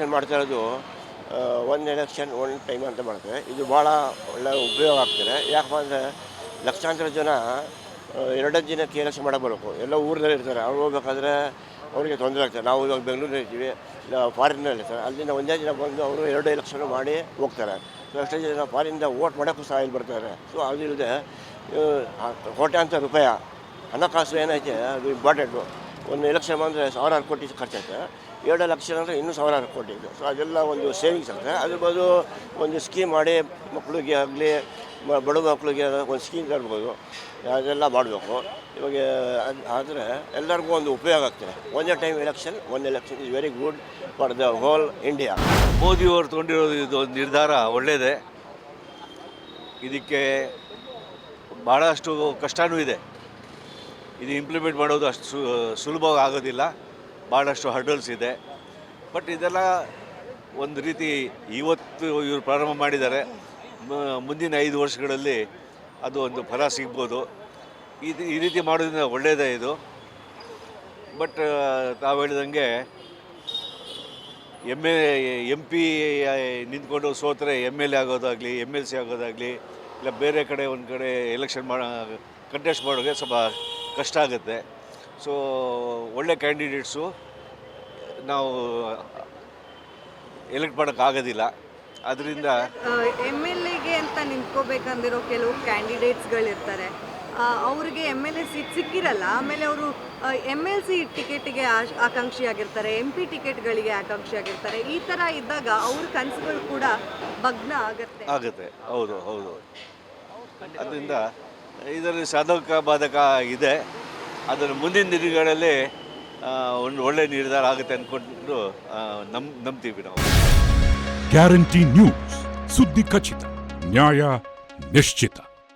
Election ಮಾಡ್ತಾ ಇರೋದು ಒಂದು ಎಲೆಕ್ಷನ್ ಒನ್ ಟೈಮ್ ಅಂತ ಮಾಡ್ತಾರೆ. ಇದು ಭಾಳ ಒಳ್ಳೆ ಉಪಯೋಗ ಆಗ್ತದೆ. ಯಾಕಪ್ಪ ಅಂದರೆ ಲಕ್ಷಾಂತರ ಜನ ಎರಡು ದಿನಕ್ಕೆ ಎಲೆಕ್ಷನ್ ಮಾಡಕ್ಕೆ ಎಲ್ಲ ಊರಲ್ಲಿ ಇರ್ತಾರೆ. ಅವ್ರು ಹೋಗ್ಬೇಕಾದ್ರೆ ಅವರಿಗೆ ತೊಂದರೆ ಆಗ್ತದೆ. ನಾವು ಇವಾಗ ಬೆಂಗಳೂರಲ್ಲಿ ಇರ್ತೀವಿ ಇಲ್ಲ ಫಾರಿನ್ನಲ್ಲಿ ಇರ್ತಾರೆ. ಅಲ್ಲಿಂದ ಒಂದೇ ದಿನ ಬಂದು ಅವರು ಎರಡು ಎಲೆಕ್ಷನ್ ಮಾಡಿ ಹೋಗ್ತಾರೆ. ಸೊ ಅಷ್ಟೇ ಜನ ಫಾರಿನಿಂದ ಓಟ್ ಮಾಡೋಕ್ಕೂ ಸಹ ಇಲ್ಲಿ ಬರ್ತಾರೆ. ಸೊ ಅದಿಲ್ಲದೆ ಕೋಟ್ಯಾಂತರ ರೂಪಾಯಿ ಹಣಕಾಸು ಏನೈತೆ, ಅದು ಇಂಪಾರ್ಟೆಂಟು ಒಂದು ಎಲೆಕ್ಷನ್ ಬಂದರೆ ಸಾವಿರಾರು ಕೋಟಿ ಖರ್ಚಾಯ್ತು. ಎರಡು ಲಕ್ಷ ಅಂದರೆ ಇನ್ನೂ ಸಾವಿರಾರು ಕೋಟಿ ಇದೆ. ಸೊ ಅದೆಲ್ಲ ಒಂದು ಸೇವಿಂಗ್ಸ್ ಆಗುತ್ತೆ. ಅದ್ರ ಬದಲು ಒಂದು ಸ್ಕೀಮ್ ಮಾಡಿ ಮಕ್ಕಳಿಗೆ ಆಗಲಿ ಬಡ ಮಕ್ಕಳಿಗೆ ಒಂದು ಸ್ಕೀಮ್ ತರ್ಬೋದು. ಅದೆಲ್ಲ ಮಾಡಬೇಕು. ಇವಾಗ ಆದರೆ ಎಲ್ಲರಿಗೂ ಒಂದು ಉಪಯೋಗ ಆಗ್ತದೆ. ಒಂದೇ ಟೈಮ್ ಎಲೆಕ್ಷನ್ ಒಂದು election is very good for the whole India ಮೋದಿಯವರು ತೊಗೊಂಡಿರೋದು ಇದು ಒಂದು ನಿರ್ಧಾರ ಒಳ್ಳೆಯದೇ ಇದಕ್ಕೆ ಭಾಳಷ್ಟು ಕಷ್ಟವೂ ಇದೆ. ಇದು ಇಂಪ್ಲಿಮೆಂಟ್ ಮಾಡೋದು ಅಷ್ಟು ಸು ಸುಲಭವಾಗಿ ಆಗೋದಿಲ್ಲ ಭಾಳಷ್ಟು ಹರ್ಡಲ್ಸ್ ಇದೆ. ಬಟ್ ಇದೆಲ್ಲ ಒಂದು ರೀತಿ ಇವತ್ತು ಇವರು ಪ್ರಾರಂಭ ಮಾಡಿದ್ದಾರೆ. ಮುಂದಿನ ಐದು ವರ್ಷಗಳಲ್ಲಿ ಅದು ಒಂದು ಫಲ ಸಿಗ್ಬೋದು. ಇದು ಈ ರೀತಿ ಮಾಡೋದ್ರಿಂದ ಒಳ್ಳೆಯದೇ ಇದು. ಬಟ್ ತಾವು ಹೇಳಿದಂಗೆ ಎಂ ಎ ಎಂ ಪಿ ನಿಂತ್ಕೊಂಡು ಸೋತ್ರೆ ಎಂ ಎಲ್ ಎ ಆಗೋದಾಗಲಿ ಎಂ ಎಲ್ ಸಿ ಆಗೋದಾಗಲಿ, ಇಲ್ಲ ಬೇರೆ ಕಡೆ ಒಂದು ಕಡೆ ಎಲೆಕ್ಷನ್ ಮಾಡ ಕಂಟೆಸ್ಟ್ ಮಾಡೋಕ್ಕೆ ಸ್ವಲ್ಪ ಕಷ್ಟ ಆಗುತ್ತೆ. ಸೊ ಒಳ್ಳೆ ಕ್ಯಾಂಡಿಡೇಟ್ಸು ನಾವು ಎಲೆಕ್ಟ್ ಮಾಡೋಕ್ಕಾಗೋದಿಲ್ಲ ಅದರಿಂದ ಎಂ ಎಲ್ ಎಗೆ ಅಂತ ನಿಂತ್ಕೋಬೇಕಂದಿರೋ ಕೆಲವು ಕ್ಯಾಂಡಿಡೇಟ್ಸ್ಗಳಿರ್ತಾರೆ ಅವ್ರಿಗೆ ಎಂ ಎಲ್ ಎ ಸೀಟ್ ಸಿಕ್ಕಿರಲ್ಲ ಆಮೇಲೆ ಅವರು ಎಂ ಎಲ್ ಸಿ ಟಿಕೆಟ್ಗೆ ಆಕಾಂಕ್ಷಿಯಾಗಿರ್ತಾರೆ ಎಂ ಪಿ ಟಿಕೆಟ್ಗಳಿಗೆ ಆಕಾಂಕ್ಷಿಯಾಗಿರ್ತಾರೆ ಈ ಥರ ಇದ್ದಾಗ ಅವ್ರ ಕನಸುಗಳು ಕೂಡ ಭಗ್ನ ಆಗುತ್ತೆ. ಆಗುತ್ತೆ. ಹೌದು ಹೌದು. ಅದರಿಂದ ಇದರಲ್ಲಿ ಸಾಧಕ ಬಾಧಕ ಇದೆ. ಅದನ್ನು ಮುಂದಿನ ದಿನಗಳಲ್ಲಿ ಒಂದು ಒಳ್ಳೆ ನಿರ್ಧಾರ ಆಗುತ್ತೆ ಅಂದ್ಕೊಂಡು ನಮ್, ನಂಬ್ತೀವಿ ನಾವು. Guarantee news. ಸುದ್ದಿ ಖಚಿತ, ನ್ಯಾಯ ನಿಶ್ಚಿತ.